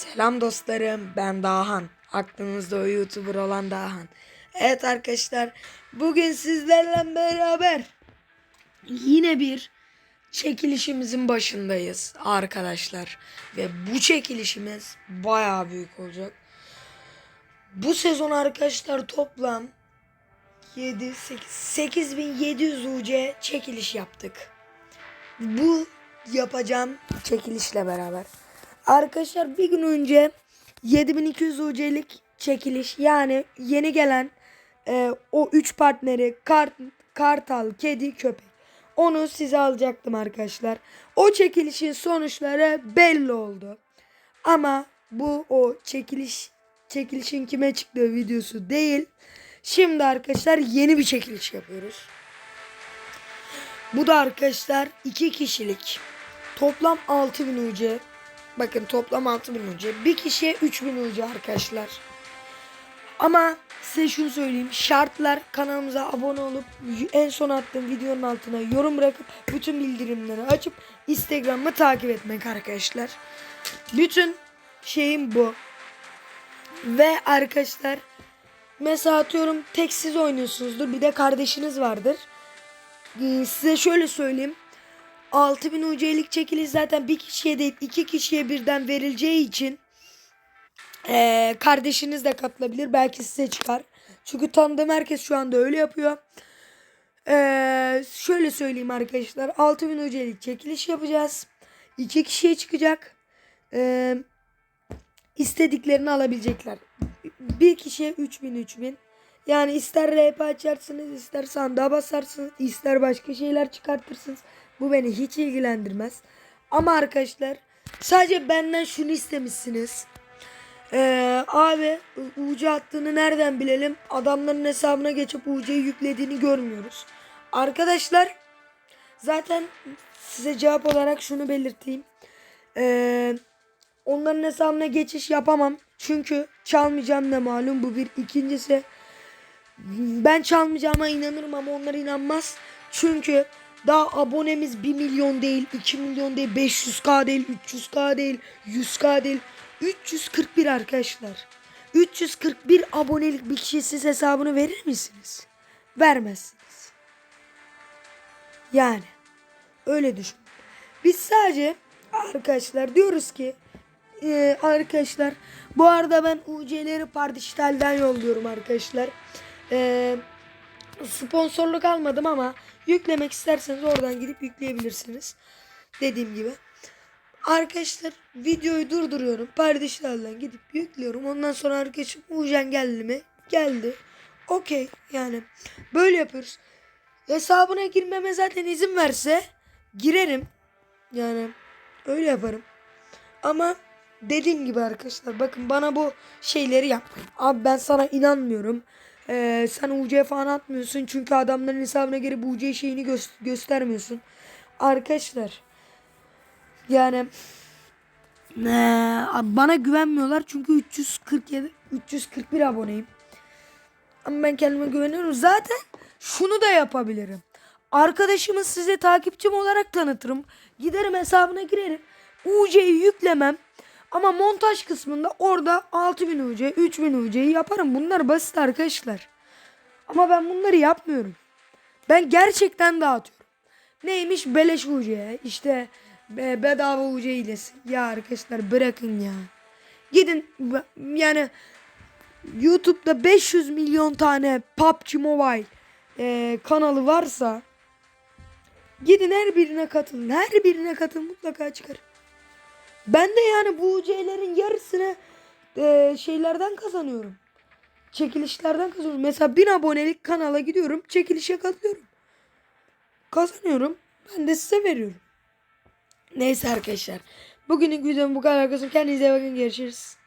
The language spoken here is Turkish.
Selam dostlarım ben Dahan. Aklınızda o YouTuber olan Dahan. Evet arkadaşlar bugün sizlerle beraber yine bir çekilişimizin başındayız arkadaşlar. Ve bu çekilişimiz bayağı büyük olacak. Bu sezon arkadaşlar toplam 7 8 8700 UC çekiliş yaptık. Bu yapacağım çekilişle beraber. Arkadaşlar bir gün önce 7200 UC'lik çekiliş yani yeni gelen e, o 3 partneri kart, kartal, kedi, köpek. Onu size alacaktım arkadaşlar. O çekilişin sonuçları belli oldu. Ama bu o çekiliş çekilişin kime çıktığı videosu değil. Şimdi arkadaşlar yeni bir çekiliş yapıyoruz. Bu da arkadaşlar iki kişilik. Toplam 6000 UC. Bakın toplam 6000 UC. Bir kişiye 3000 UC arkadaşlar. Ama size şunu söyleyeyim. Şartlar kanalımıza abone olup en son attığım videonun altına yorum bırakıp bütün bildirimleri açıp Instagram'ı takip etmek arkadaşlar. Bütün şeyim bu. Ve arkadaşlar mesela atıyorum tek siz oynuyorsunuzdur. Bir de kardeşiniz vardır. Ee, size şöyle söyleyeyim. 6000 UC'lik çekiliş zaten bir kişiye değil iki kişiye birden verileceği için ee, kardeşiniz de katılabilir. Belki size çıkar. Çünkü tanıdığım herkes şu anda öyle yapıyor. Ee, şöyle söyleyeyim arkadaşlar. 6000 UC'lik çekiliş yapacağız. İki kişiye çıkacak. Ee, istediklerini alabilecekler. Bir kişiye 3000 3000. Yani ister RP açarsınız, ister sandığa basarsınız, ister başka şeyler çıkartırsınız. Bu beni hiç ilgilendirmez. Ama arkadaşlar sadece benden şunu istemişsiniz. Ee, abi UC attığını nereden bilelim? Adamların hesabına geçip UC'yi yüklediğini görmüyoruz. Arkadaşlar zaten size cevap olarak şunu belirteyim. Ee, onların hesabına geçiş yapamam. Çünkü çalmayacağım ne malum bu bir. İkincisi ben çalmayacağıma inanırım ama onlar inanmaz. Çünkü daha abonemiz 1 milyon değil, 2 milyon değil, 500k değil, 300k değil, 100k değil. 341 arkadaşlar. 341 abonelik bir kişi siz hesabını verir misiniz? Vermezsiniz. Yani öyle düşün. Biz sadece arkadaşlar diyoruz ki e, arkadaşlar bu arada ben UC'leri Pardijital'den yolluyorum arkadaşlar. E, sponsorluk almadım ama yüklemek isterseniz oradan gidip yükleyebilirsiniz. Dediğim gibi. Arkadaşlar videoyu durduruyorum. Paylaşlardan gidip yüklüyorum. Ondan sonra arkadaşım Uğurcan geldi mi? Geldi. Okey yani böyle yapıyoruz. Hesabına girmeme zaten izin verse girerim. Yani öyle yaparım. Ama dediğim gibi arkadaşlar bakın bana bu şeyleri yapmayın. Abi ben sana inanmıyorum. Ee, sen UC falan atmıyorsun çünkü adamların hesabına girip UC şeyini gö- göstermiyorsun. Arkadaşlar yani ee, bana güvenmiyorlar çünkü 347 341 aboneyim. Ama ben kendime güveniyorum. Zaten şunu da yapabilirim. Arkadaşımı size takipçim olarak tanıtırım. Giderim hesabına girerim. UC'yi yüklemem. Ama montaj kısmında orada 6000 UC, 3000 UC'yi yaparım. Bunlar basit arkadaşlar. Ama ben bunları yapmıyorum. Ben gerçekten dağıtıyorum. Neymiş beleş UC işte be, bedava UC hilesi. Ya arkadaşlar bırakın ya. Gidin yani YouTube'da 500 milyon tane PUBG Mobile e, kanalı varsa gidin her birine katılın. Her birine katılın mutlaka çıkar. Ben de yani bu UC'lerin yarısını e, şeylerden kazanıyorum. Çekilişlerden kazanıyorum. Mesela 1000 abonelik kanala gidiyorum. Çekilişe katılıyorum. Kazanıyorum. Ben de size veriyorum. Neyse arkadaşlar. Bugünün videom bu kadar. Kendinize bakın. Görüşürüz.